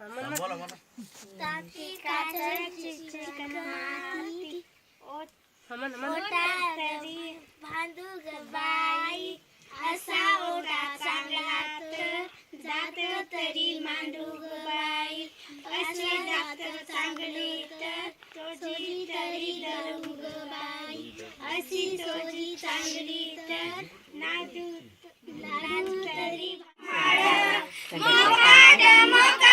बोला बोला असा ओटा चांगला तर जात तरी मांडू बाई असे जात तर तरी धरू बाई अशी चोरी चांगली तर तरी मोकाट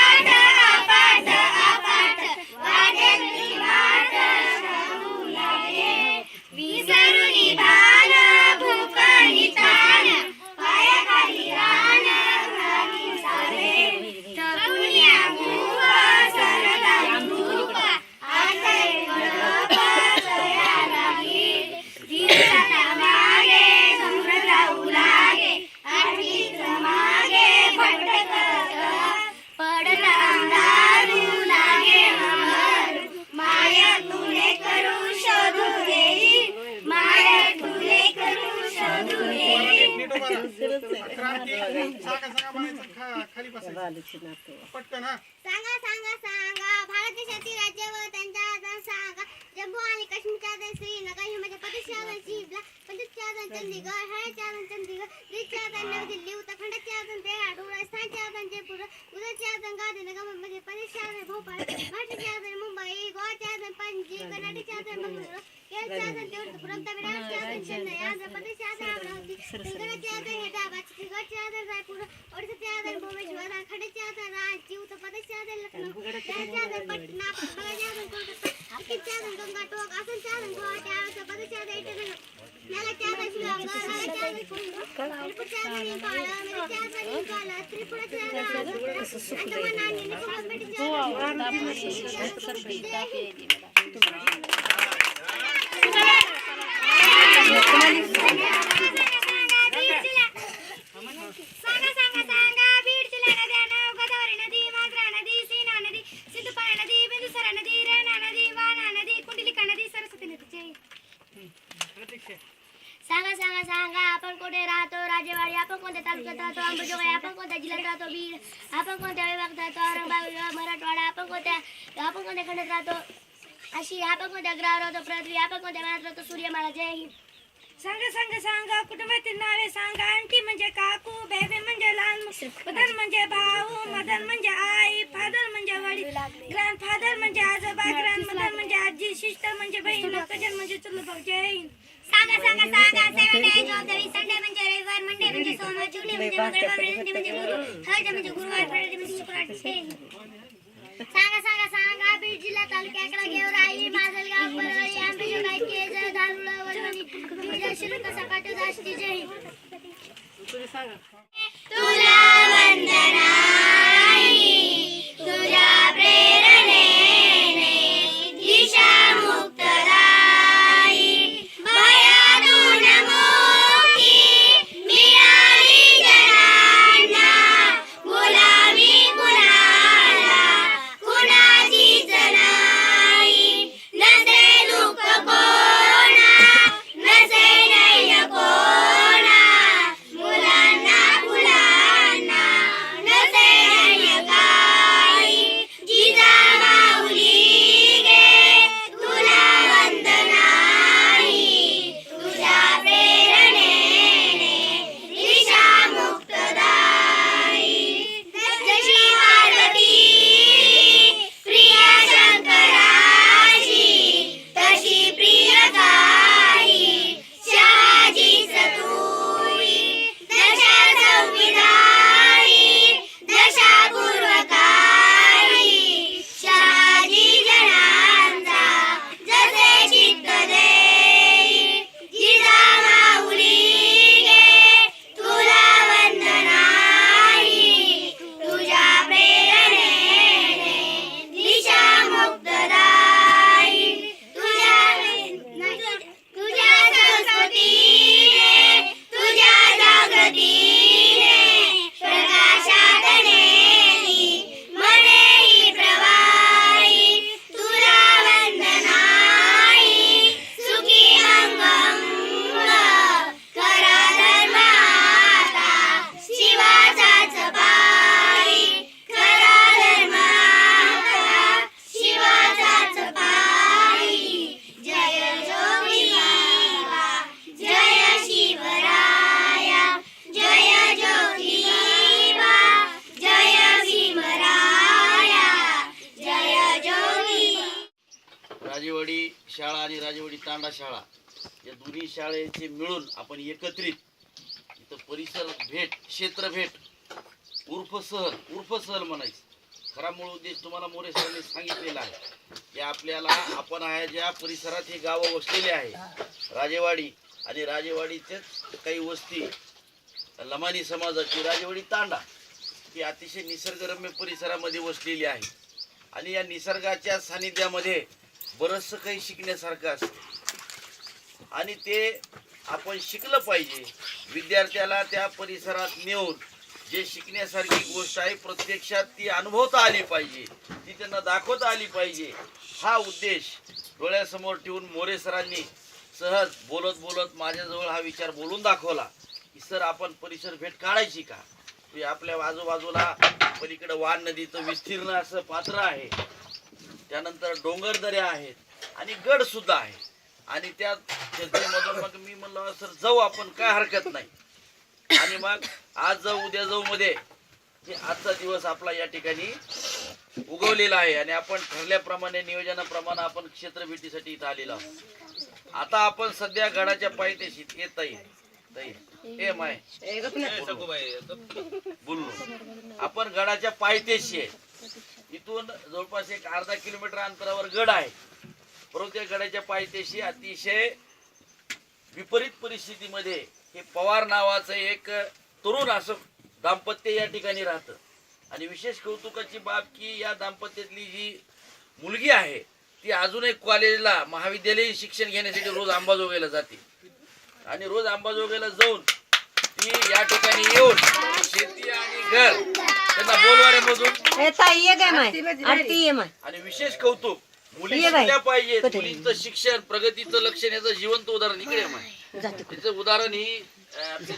आधार चंदीगड हरियाणाच्या आधार चंदीगड दिल्लीच्या आधार नवी दिल्ली उत्तराखंडच्या आधार देहरादून राजस्थानच्या आधार जयपूर गुजरातच्या आधार गांधीनगर मध्य प्रदेशच्या आधार भोपाळ महाराष्ट्राच्या आधार मुंबई गोवाच्या आधार पणजी कर्नाटकच्या आधार मंगळूर केरळच्या आधार तिरुवनंतपुरम तामिळनाडूच्या आधार चेन्नई आंध्र प्रदेशच्या आधार अमरावती तेलंगणाच्या Dua var. Daha başka bir şey daha bir hediye. म्हणजे भाऊ मदन म्हणजे आई फादर म्हणजे वडील ग्रँड फादर म्हणजे आजोबा ग्रँड मदर म्हणजे आजी सिस्टर म्हणजे बहीण कजन म्हणजे चुलत भाऊ जय हिंद. सांगा सांगा सांगा सॅटर्डे चौथरी संडे म्हणजे रविवार मंडे म्हणजे सोमवार ट्यूसडे म्हणजे मंगळवार वेडनेसडे म्हणजे गुरु थर्सडे म्हणजे गुरुवार फ्रायडे म्हणजे शुक्रवार हिंद. सांगा सांगा सांगा बीड जिल्हा तालुक्याकडे गेवराई माजलगाव परळी आंबेजोगाई केज धारुळ वरवणी. बीड शिरूर सपाट आष्टी जय हिंद. तुला वंदनाई तुझ्या प्रेरणा उर्फ सहल उर्फ सहल म्हणायचं. खरा मूळ उद्देश तुम्हाला मोरे सरांनी सांगितलेला आहे. की आपल्याला आपण आहे ज्या परिसरात ही गावं वसलेली आहे राजेवाडी आणि राजेवाडीचेच काही वस्ती लमानी समाजाची राजेवाडी तांडा ही अतिशय निसर्गरम्य परिसरामध्ये वसलेली आहे. आणि या निसर्गाच्या सानिध्यामध्ये बरंचसं काही शिकण्यासारखं असतं. आणि ते आपण शिकलं पाहिजे. विद्यार्थ्याला त्या परिसरात नेऊन जे शिकण्यासारखी गोष्ट आहे प्रत्यक्षात ती अनुभवता आली पाहिजे. ती त्यांना दाखवता आली पाहिजे. हा उद्देश डोळ्यासमोर ठेवून मोरे सरांनी सहज बोलत बोलत माझ्याजवळ हा विचार बोलून दाखवला की सर आपण परिसर भेट काढायची का? आपल्या आजूबाजूला पलीकडे वान नदीचं विस्तीर्ण असं पात्र आहे. त्यानंतर डोंगर दऱ्या आहेत आणि गड सुद्धा आहे. आणि त्या मग मी म्हणलं सर जाऊ आपण काय हरकत नाही. आणि मग आज जाऊ उद्या जाऊ मध्ये. आजचा दिवस आपला या ठिकाणी उगवलेला आहे आणि आपण ठरल्याप्रमाणे नियोजनाप्रमाणे आपण क्षेत्र भेटीसाठी इथं आलेलो आहोत. आता आपण सध्या गडाच्या पायथ्याशी येत ताई हे माय. बोललो. आपण गडाच्या पायथ्याशी आहे. इथून जवळपास एक अर्धा किलोमीटर अंतरावर गड आहे. परंतु त्या गडाच्या पायथ्याशी अतिशय विपरीत परिस्थितीमध्ये हे पवार नावाचं एक तरुण असं दाम्पत्य या ठिकाणी राहतं. आणि विशेष कौतुकाची बाब की या दाम्पत्यातली जी मुलगी आहे ती अजूनही कॉलेजला महाविद्यालयीन शिक्षण घेण्यासाठी रोज अंबाजोगाईला जाते. आणि रोज अंबाजोगाईला जाऊन ती या ठिकाणी येऊन शेती आणि घर त्यांना बोलवाऱ्यामधून आणि विशेष कौतुक मुली. शिकल्या कुठे? मुलींचं शिक्षण प्रगतीचं लक्षण याचं जिवंत उदाहरण इकडे तिचं उदाहरण ही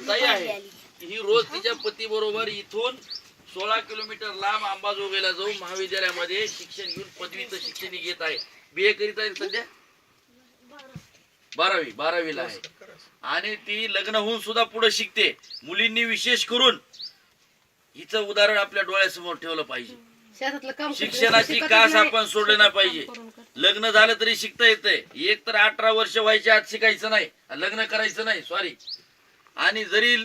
ताई आहे. ही रोज तिच्या पती बरोबर इथून सोळा किलोमीटर लांब अंबाजोगाईला जाऊन महाविद्यालयामध्ये शिक्षण घेऊन पदवीचं शिक्षण घेत आहे. बी ए करीत आहे सध्या? बारावी बारावीला आहे. आणि ती लग्न होऊन सुद्धा पुढे शिकते. मुलींनी विशेष करून हिचं उदाहरण आपल्या डोळ्यासमोर ठेवलं पाहिजे. शिक्षणाची कास. आपण सोडलं नाही पाहिजे. लग्न झालं तरी शिकता येतंय. एक तर अठरा वर्ष व्हायच्या आत शिकायचं नाही. लग्न करायचं नाही सॉरी आणि जरी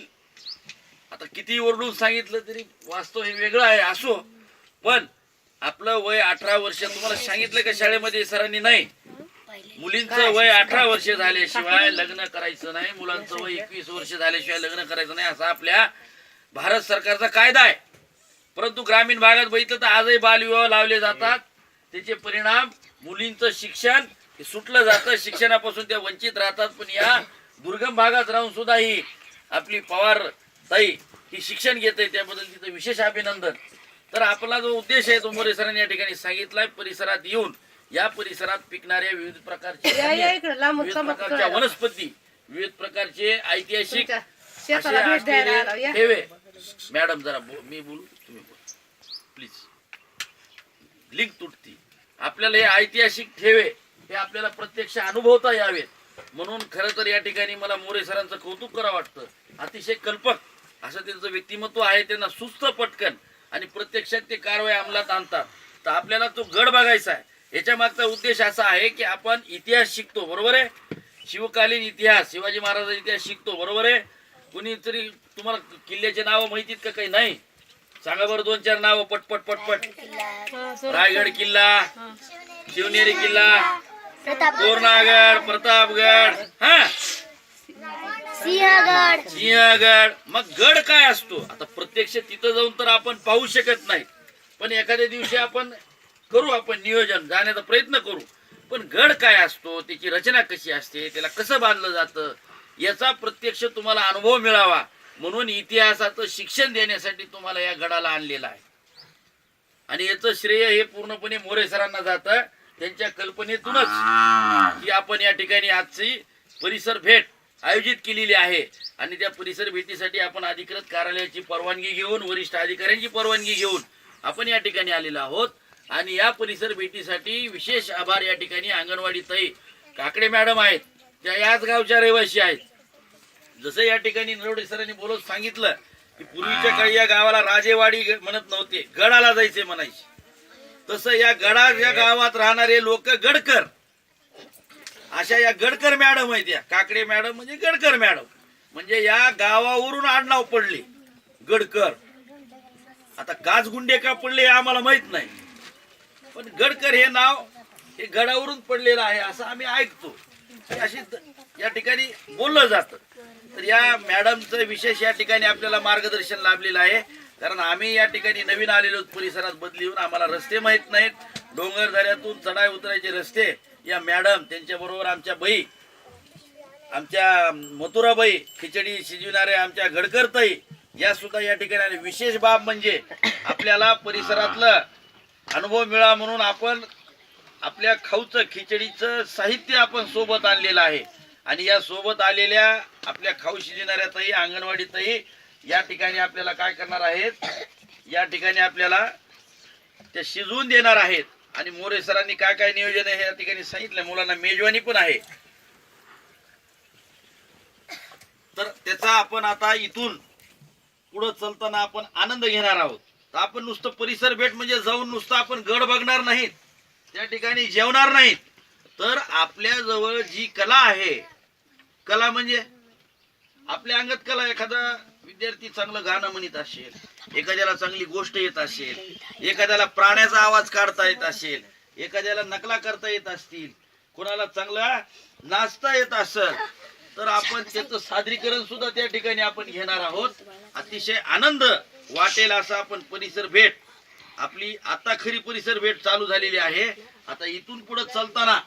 आता किती ओरडून सांगितलं तरी वास्तव हे वेगळं आहे असो. पण आपलं वय अठरा वर्ष तुम्हाला सांगितलं का शाळेमध्ये सरांनी नाही? मुलींचं वय अठरा वर्ष झाल्याशिवाय लग्न करायचं नाही मुलांचं वय एकवीस वर्ष झाल्याशिवाय लग्न करायचं नाही असा आपल्या भारत सरकारचा कायदा आहे. परंतु ग्रामीण भागात बघितलं तर आजही बालविवाह लावले जातात. त्याचे परिणाम मुलींचं शिक्षण हे सुटलं जातं. शिक्षणापासून त्या वंचित राहतात पण या दुर्गम भागात राहून सुद्धा ही आपली पवार ताई ही शिक्षण घेते त्याबद्दल तिचं विशेष अभिनंदन. तर आपला जो उद्देश आहे तो मोरे सरांनी या ठिकाणी सांगितलाय परिसरात येऊन या परिसरात पिकणाऱ्या विविध प्रकारच्या. वनस्पती विविध प्रकारचे ऐतिहासिक ठेवे. मॅडम जरा मी बोलू तुम्ही बोल. प्लीज लिंक तुटती. आपल्याला हे ऐतिहासिक ठेवे हे आपल्याला प्रत्यक्ष अनुभवता यावेत. म्हणून खरं तर या ठिकाणी मला मोरे सरांचं कौतुक करा वाटतं. अतिशय कल्पक असं त्यांचं व्यक्तिमत्व आहे त्यांना सुस्त पटकन आणि प्रत्यक्षात ते कारवाई अंमलात आणतात. तर आपल्याला तो गड बघायचा आहे. याच्या मागचा उद्देश असा आहे की आपण इतिहास शिकतो बरोबर आहे? शिवकालीन इतिहास शिवाजी महाराजांचा इतिहास शिकतो बरोबर आहे? कुणीतरी तुम्हाला किल्ल्याचे नावं माहितीत का काही? नाही? सांगा बरं दोन चार नावं पटपट पटपट रायगड किल्ला शिवनेरी किल्ला तोरणागड प्रतापगड. हा? सिंहगड. सिंहगड. मग गड काय असतो? आता प्रत्यक्ष तिथं जाऊन तर आपण पाहू शकत नाही. पण एखाद्या दिवशी आपण करू आपण नियोजन जाण्याचा प्रयत्न करू. पण गड काय असतो? त्याची रचना कशी असते? त्याला कसं बांधलं जातं? याचा प्रत्यक्ष तुम्हाला अनुभव मिळावा. म्हणून इतिहासाचं शिक्षण देण्यासाठी तुम्हाला या गडाला आणलेलं आहे. आणि याचं श्रेय हे पूर्णपणे मोरे सरांना जातं. त्यांच्या कल्पनेतूनच ही आपण या ठिकाणी आजची परिसर भेट आयोजित केलेली आहे. आणि त्या परिसर भेटीसाठी आपण अधिकृत कार्यालयाची परवानगी घेऊन वरिष्ठ अधिकाऱ्यांची परवानगी घेऊन आपण या ठिकाणी आलेलो आहोत. आणि या परिसर भेटीसाठी विशेष आभार या ठिकाणी अंगणवाडी ताई काकडे मॅडम आहेत. त्या याच गावच्या रहिवासी आहेत. जसं या ठिकाणी नरवडे सरांनी बोलत सांगितलं की पूर्वीच्या काळी या गावाला राजेवाडी म्हणत नव्हते. गडाला जायचे म्हणायचे. तसं या गडा या गावात राहणारे लोक गडकर अशा या गडकर मॅडम आहेत या. काकडे मॅडम म्हणजे गडकर मॅडम. म्हणजे या गावावरून आडनाव पडले. गडकर. आता काजगुंडे का पडले हे आम्हाला माहीत नाही. पण गडकर हे नाव हे गडावरून पडलेलं आहे असं आम्ही ऐकतो. अशी या ठिकाणी बोललं जातं. तर या मॅडमचं विशेष या ठिकाणी आपल्याला मार्गदर्शन लाभलेलं आहे. कारण आम्ही या ठिकाणी नवीन आलेलो परिसरात बदली होऊन आम्हाला रस्ते माहीत नाहीत. डोंगर दऱ्यातून चढाई उतरायचे रस्ते. या मॅडम त्यांच्याबरोबर आमच्या बाई आमच्या मथुराबाई खिचडी शिजविणारे आमच्या गडकरताई या सुद्धा या ठिकाणी विशेष बाब म्हणजे आपल्याला परिसरातलं अनुभव मिळा म्हणून आपण आपल्या खाऊचं खिचडीचं साहित्य आपण सोबत आणलेलं आहे. आणि या सोबत आलेल्या आपल्या खाऊ शिजणाऱ्या अंगणवाडीतही या ठिकाणी आपल्याला काय करणार आहेत? या ठिकाणी आपल्याला ते शिजवून देणार आहेत. आणि मोरे सरांनी काय काय नियोजन आहे या ठिकाणी सांगितलं. मुलांना मेजवानी पण आहे. तर त्याचा आपण आता इथून पुढं चलताना आपण आनंद घेणार आहोत. तर आपण नुसतं परिसर भेट म्हणजे जाऊन नुसतं आपण गड बघणार नाहीत. त्या ठिकाणी जेवणार नाहीत. तर आपल्या जवळ जी कला आहे कला म्हणजे आपल्या अंगात कला एखादा विद्यार्थी चांगलं गाणं म्हणत असेल एखाद्याला चांगली गोष्ट येत असेल एखाद्याला प्राण्याचा आवाज काढता येत असेल एखाद्याला नकला करता येत असतील कोणाला चांगला नाचता येत असेल तर आपण त्याचं सादरीकरण सुद्धा त्या ठिकाणी आपण घेणार आहोत. अतिशय आनंद वाटेल असा आपण परिसर भेट आपली आता खरी परिसर भेट चालू झालेली आहे. आता इथून पुढे चालताना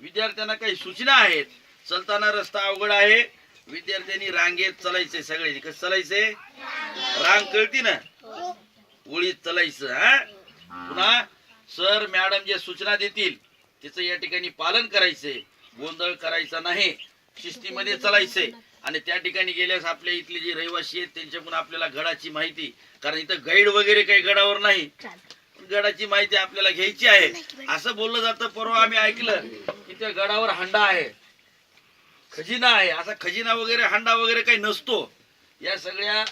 विद्यार्थ्यांना काही सूचना आहेत. चलताना रस्ता अवघड आहे. विद्यार्थ्यांनी रांगेत चालायचंय सगळ्यांनी. कसं चलायचे? रांग कळती ना? ओळीत चालायचं हा? पुन्हा सर मॅडम जे सूचना देतील त्याचं या ठिकाणी पालन करायचंय गोंधळ करायचा नाही. शिस्तीमध्ये चालायचंय आणि त्या ठिकाणी गेल्यास आपल्या इथले जे रहिवासी आहेत त्यांच्याकडून आपल्याला गडाची माहिती. कारण इथं गाईड वगैरे काही गडावर नाही. गडाची माहिती आपल्याला घ्यायची आहे. असं बोललं जातं परवा आम्ही ऐकलं की त्या गडावर हंडा आहे. खजिना आहे. असा खजिना वगैरे हंडा वगैरे काही नसतो. या सगळ्या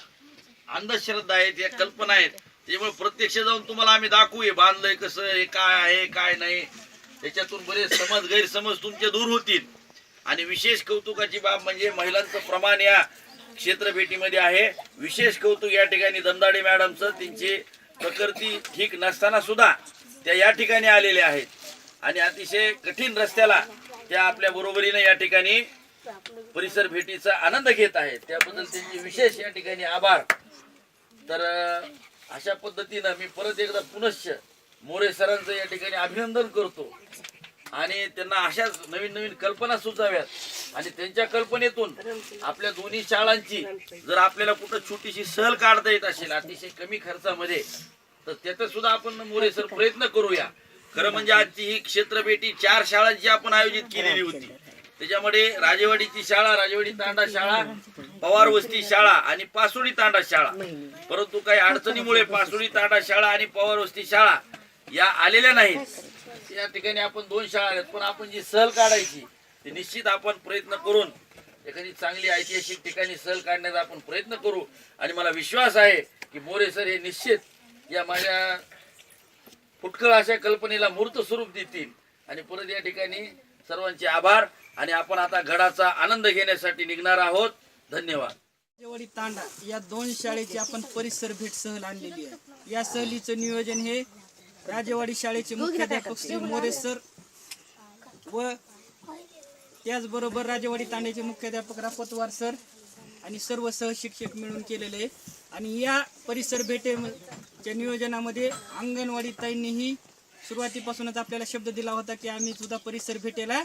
अंधश्रद्धा आहेत या कल्पना आहेत. त्यामुळे प्रत्यक्ष जाऊन तुम्हाला आम्ही दाखवू हे बांधलंय कसं हे काय आहे काय नाही. त्याच्यातून बरेच समज गैरसमज तुमचे दूर होतील. आणि विशेष कौतुकाची बाब म्हणजे महिलांचं प्रमाण या क्षेत्र भेटीमध्ये आहे. विशेष कौतुक या ठिकाणी दमदाडे मॅडमचं त्यांची प्रकृती ठीक नसताना सुद्धा त्या या ठिकाणी आलेल्या आहेत. आणि अतिशय कठीण रस्त्याला त्या आपल्या बरोबरीने या ठिकाणी परिसर भेटीचा आनंद घेत आहेत. त्याबद्दल त्यांचे विशेष या ठिकाणी आभार. तर अशा पद्धतीनं मी परत एकदा पुनश्च मोरे सरांचं या ठिकाणी अभिनंदन करतो. आणि त्यांना अशाच नवीन नवीन कल्पना सुचाव्यात. आणि त्यांच्या कल्पनेतून आपल्या दोन्ही शाळांची जर आपल्याला कुठं छोटीशी सहल काढता येत असेल अतिशय कमी खर्चामध्ये तर त्याचा सुद्धा आपण मोरे सर प्रयत्न करूया. खरं म्हणजे आजची ही क्षेत्रभेटी चार शाळांची आपण आयोजित केलेली होती. त्याच्यामध्ये राजेवाडीची शाळा राजेवाडी तांडा शाळा पवार वस्ती शाळा आणि पासोडी तांडा शाळा. परंतु काही अडचणीमुळे पासोडी तांडा शाळा आणि पवार वस्ती शाळा या आलेल्या नाहीत. या ठिकाणी आपण दोन शाळा आहेत पण आपण जी सहल काढायची ती निश्चित आपण प्रयत्न करून एखादी चांगली ऐतिहासिक ठिकाणी सहल काढण्याचा आपण प्रयत्न करू. आणि मला विश्वास आहे की मोरे सर हे निश्चित या माझ्या फुटकळ अशा कल्पनेला मूर्त स्वरूप देतील. आणि परत या ठिकाणी सर्वांचे आभार. आणि आपण आता गडाचा आनंद घेण्यासाठी निघणार आहोत. धन्यवाद. जेवढी तांडा या दोन शाळेची आपण परिसर भेट सहल आणलेली आहे. या सहलीचं नियोजन हे राजेवाडी शाळेचे मुख्याध्यापक श्री मोरे सर व त्याचबरोबर राजेवाडी तांड्याचे मुख्याध्यापक रापतवार सर आणि सर्व सहशिक्षक मिळून केलेले आहे. आणि या परिसर भेटेच्या नियोजनामध्ये अंगणवाडी ताईंनीही सुरुवातीपासूनच आपल्याला शब्द दिला होता की आम्ही सुद्धा परिसर भेटेला.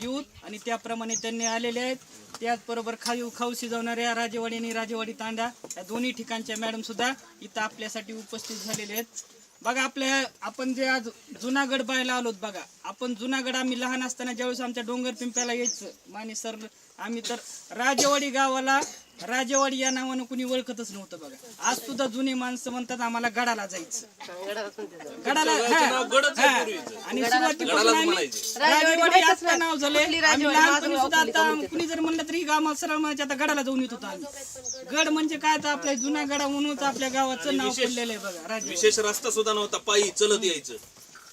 येऊ आणि त्याप्रमाणे त्यांनी आलेले आहेत. त्याचबरोबर खाऊ खाऊ शिजवणाऱ्या राजेवाडी आणि राजेवाडी तांडा या दोन्ही ठिकाणच्या मॅडम सुद्धा इथं आपल्यासाठी उपस्थित झालेले आहेत. बघा आपल्या आपण जे आज जुनागड पाहायला आलोत बघा. आपण जुनागड आम्ही लहान असताना ज्यावेळेस आमच्या डोंगर पिंप्याला यायचं माने सर आम्ही तर राजेवाडी गावाला राजेवाडी या नावानं कुणी ओळखतच नव्हतं बघा. आज सुद्धा जुनी माणसं म्हणतात आम्हाला गडाला जायचं. गडाला. आणि सुरुवातीपासून आम्ही राजेवाडी आता नाव झालंय आम्ही लहानपणी सुद्धा आता कुणी जर म्हणलं तरी गाव सरळ म्हणजे आता गडाला जाऊन येत होतो आम्ही. गड म्हणजे काय तर आपल्या जुना गडा म्हणूनच आपल्या गावाचं नाव पडलेलं आहे बघा राजे विशेष रस्ता सुद्धा नव्हता पायी चलत यायचं.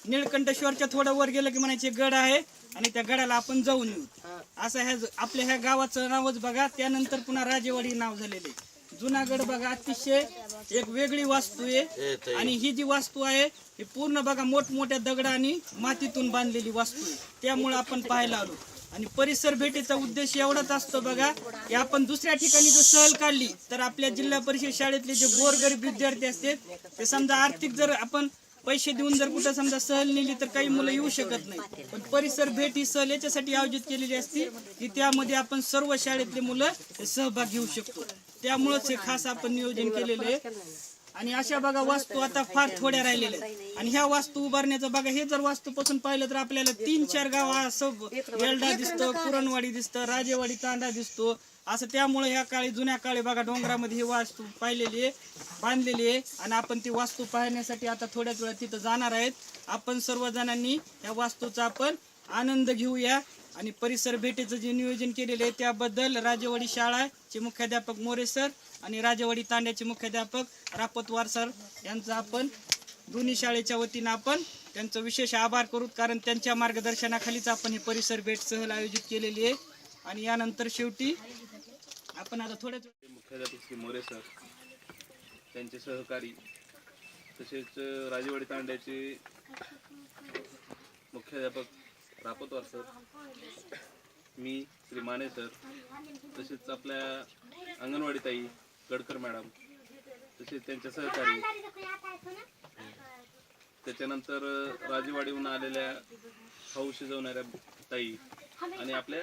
निळकंठेश्वरच्या थोडं वर गेलं की म्हणायचे गड आहे आणि त्या गडाला आपण जाऊन येऊ. असं ह्या आपल्या ह्या गावाचं नावच बघा त्यानंतर पुन्हा राजेवाडी नाव झालेले जुनागड बघा अतिशय एक वेगळी वास्तू आहे. आणि ही जी वास्तू आहे ही पूर्ण बघा मोठमोठ्या दगड आणि मातीतून बांधलेली वास्तू आहे. त्यामुळे आपण पाहायला आलो. आणि परिसर भेटीचा उद्देश एवढाच असतो बघा की आपण दुसऱ्या ठिकाणी जर सहल काढली तर आपल्या जिल्हा परिषद शाळेतले जे गोरगरीब विद्यार्थी असतात ते समजा आर्थिक जर आपण पैसे देऊन जर कुठं समजा सहल नेली तर काही मुलं येऊ शकत नाही. पण परिसर भेट ही सहल याच्यासाठी आयोजित केलेली असते की त्यामध्ये आपण सर्व शाळेतले मुलं सहभाग घेऊ शकतो. त्यामुळेच हे खास आपण नियोजन केलेलं आहे. आणि अशा बघा वास्तू आता फार थोड्या राहिलेल्या आहेत. आणि ह्या वास्तू उभारण्याचं बघा हे जर वास्तूपासून पाहिलं तर आपल्याला तीन चार गाव असं वेल्डा दिसतं पुरणवाडी दिसतं राजेवाडी तांडा दिसतो. असं त्यामुळे ह्या काळी जुन्या काळी बघा डोंगरामध्ये ही वास्तू पाहिलेली आहे बांधलेली आहे. आणि आपण ती वास्तू पाहण्यासाठी आता थोड्याच वेळात तिथं जाणार आहेत. आपण सर्वजणांनी या वास्तूचा आपण आनंद घेऊया. आणि परिसर भेटीचं जे नियोजन केलेलं आहे त्याबद्दल राजेवाडी शाळाचे मुख्याध्यापक मोरे सर आणि राजेवाडी तांड्याचे मुख्याध्यापक रापतवार सर यांचं आपण दोन्ही शाळेच्या वतीनं आपण त्यांचं विशेष आभार करू कारण त्यांच्या मार्गदर्शनाखालीच आपण ही परिसर भेट सहल आयोजित केलेली आहे. आणि यानंतर शेवटी आपण आता थोड्याच मुख्याध्यापक श्री मोरे सर त्यांचे सहकारी तसेच राजेवाडी तांड्याचे मुख्याध्यापक दाखवतो सर मी श्री माने सर तसेच आपल्या अंगणवाडी ताई गडकर मॅडम. तसेच त्यांच्या सहकारी. त्याच्यानंतर राजेवाडीहून आलेल्या खाऊ शिजवणाऱ्या ताई आणि आपल्या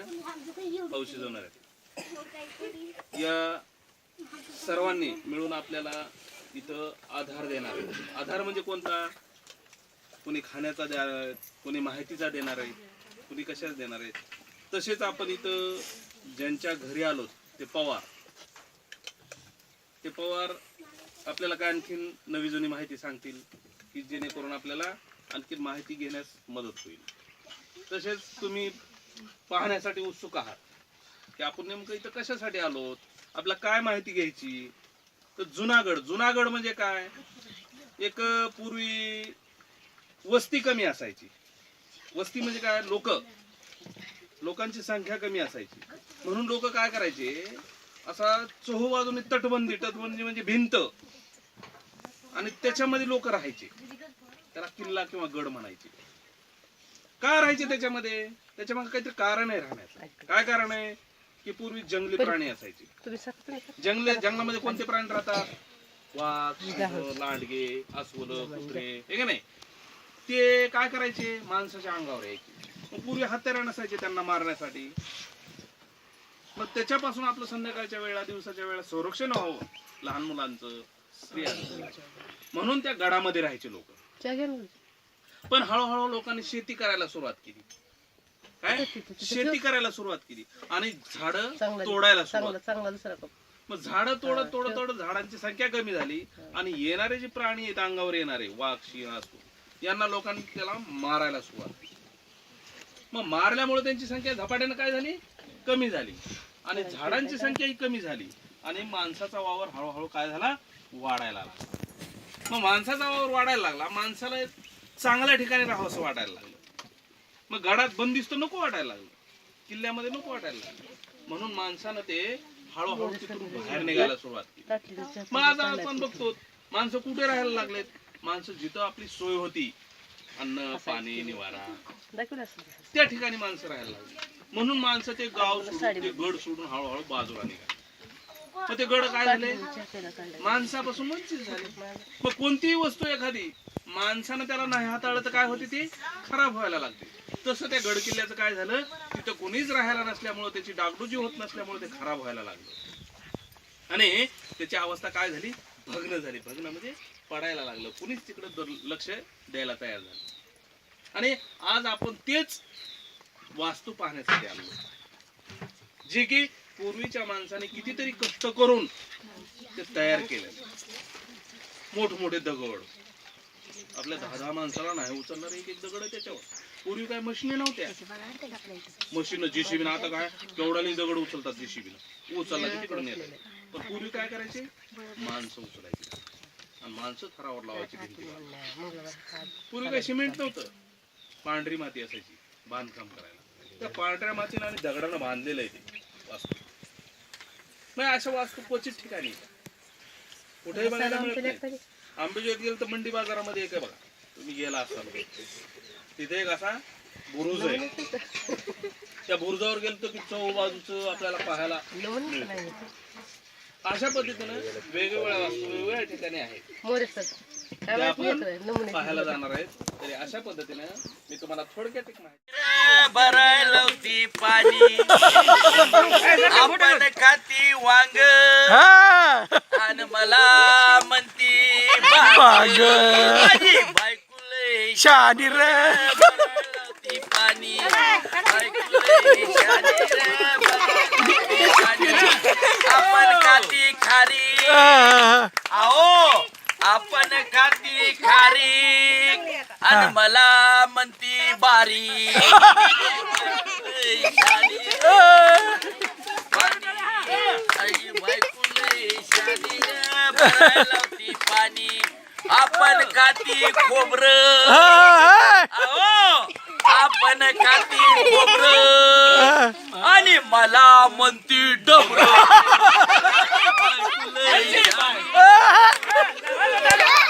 खाऊ शिजवणाऱ्या. या सर्वांनी मिळून आपल्याला इथं आधार देणार आहे आधार म्हणजे कोणता? कोणी खाण्याचा देणार आहे कोणी माहितीचा देणार आहे कोणी कशाच देणार आहे? तसेच आपण इथं ज्यांच्या घरी आलो ते पवार. ते पवार आपल्याला काय आणखीन नवी जुनी माहिती सांगतील की जेणेकरून आपल्याला आणखी माहिती घेण्यास मदत होईल. तसेच तुम्ही पाहण्यासाठी उत्सुक आहात की आपण नेमकं इथं कशासाठी आलो? आपल्याला काय माहिती घ्यायची? तर जुनागड जुनागड म्हणजे काय? एक पूर्वी वस्ती कमी असायची. वस्ती म्हणजे काय? लोक. लोकांची संख्या कमी असायची. म्हणून लोक काय करायचे? असा चोहूबाजूने तटबंदी तटबंदी म्हणजे भिंत. आणि त्याच्यामध्ये लोक राहायचे. त्याला किल्ला किंवा गड म्हणायचे. का राहायचे त्याच्यामध्ये? त्याच्यामागे काहीतरी कारण आहे राहण्याचं. काय कारण आहे? की पूर्वी जंगली प्राणी असायचे. जंगल जंगलामध्ये कोणते प्राणी राहतात? वाघ लांडगे अस्वल कुत्रे. हे का नाही? ते काय करायचे? माणसाच्या अंगावर यायचे. मग पूर्वी हत्यारा नसायचे त्यांना मारण्यासाठी. मग त्याच्यापासून आपलं संध्याकाळच्या वेळा दिवसाच्या वेळा संरक्षण व्हावं लहान मुलांचं स्त्रियांचं. म्हणून त्या गडामध्ये राहायचे लोक. पण हळूहळू लोकांनी शेती करायला सुरुवात केली. काय? शेती करायला सुरुवात केली. आणि झाड तोडायला सुरुवात मग झाडं तोडत तोडत तोडत झाडांची संख्या कमी झाली आणि येणारे जे प्राणी आहेत अंगावर येणारे वाघ शिंह असो यांना लोकांनी त्याला मारायला सुरुवात केली. मग मारल्यामुळे त्यांची संख्या झपाट्यानं काय झाली? कमी झाली. आणि झाडांची संख्या ही कमी झाली. आणि माणसाचा वावर हळूहळू काय झाला? वाढायला लागला. मग माणसाचा वावर वाढायला लागला. माणसाला चांगल्या ठिकाणी राहावं असं वाटायला लागलं. मग गडात बंदिस्त नको वाटायला लागलं. किल्ल्यामध्ये नको वाटायला लागलं. म्हणून माणसानं ते हळूहळू तिथून बाहेर निघायला सुरुवात केली. मग आता आपण बघतो माणसं कुठे राहायला लागलेत? माणसं जिथं आपली सोय होती अन्न पाणी निवारा. त्या ठिकाणी माणसं राहायला लागली. म्हणून माणसं ते गाव सोडून ते गड सोडून हळूहळू बाजूला निघाले. मग ते गड काय झाले माणसापासून वंचित झाले. मग कोणतीही वस्तू एखादी माणसानं त्याला नाही हाताळलं तर काय होते ती? खराब व्हायला लागते. तसं त्या गड किल्ल्याचं काय झालं? तिथं कोणीच राहायला नसल्यामुळं त्याची डागडुजी होत नसल्यामुळे ते खराब व्हायला लागलं. आणि त्याची अवस्था काय झाली? भग्न झाली. भग्न म्हणजे पडायला लागलं. कुणीच तिकडे लक्ष द्यायला तयार झालं आणि आज आपण तेच वास्तू पाहण्यासाठी आलो. जे की पूर्वीच्या माणसाने कितीतरी कष्ट करून ते तयार केले. मोठमोठे दगड. आपल्या दहा दहा माणसाला नाही उचलणार एक एक दगड आहे त्याच्यावर. पूर्वी काय मशिनी नव्हत्या. मशीन जेसीबी आता काय? केवढाली दगड उचलतात जेसीबीनं? उचलला तिकडे तिकडून पण पूर्वी काय करायचे? माणसं उचलायची. आणि माणसं थरावर लावायची भिंतीवर पूर्वी काय सिमेंट नव्हतं? पांढरी माती असायची बांधकाम करायला. त्या पांढऱ्या मातीनं आणि दगडानं बांधलेलं आहे ते वास्तू. नाही अशा वास्तू क्वचित ठिकाणी. कुठेही बघायला मिळत नाही. आंबेजोगाईत गेलं तर मंडी बाजारामध्ये एक आहे बघा. तुम्ही गेला असाल तिथे एक असा बुरुज आहे. त्या बुरुजावर गेलं तर की चौ बाजूचं आपल्याला पाहायला. अशा पद्धतीनं वेगवेगळ्या वास्तू वेगवेगळ्या ठिकाणी आहेत. मोरे सर काय त्या माहिती आपण येतं नमुने पाहायला जाणार आहेत तरी अशा पद्धतीनं मी तुम्हाला थोडक्यात एक माहिती भराय लवती पाणी आपण खाती वांग. आणि मला म्हणती माझी बायकुले शादी लवती पाणी. बायकुले शादी रे लवती पाणी. आपण खाती खारी। आओ आपण खाती खारी। आणि मला म्हणती बारी। पाणी। आपण खाती खोबर। आपण खाती खोबर। आणि मला म्हणती डबर। Ay, ah!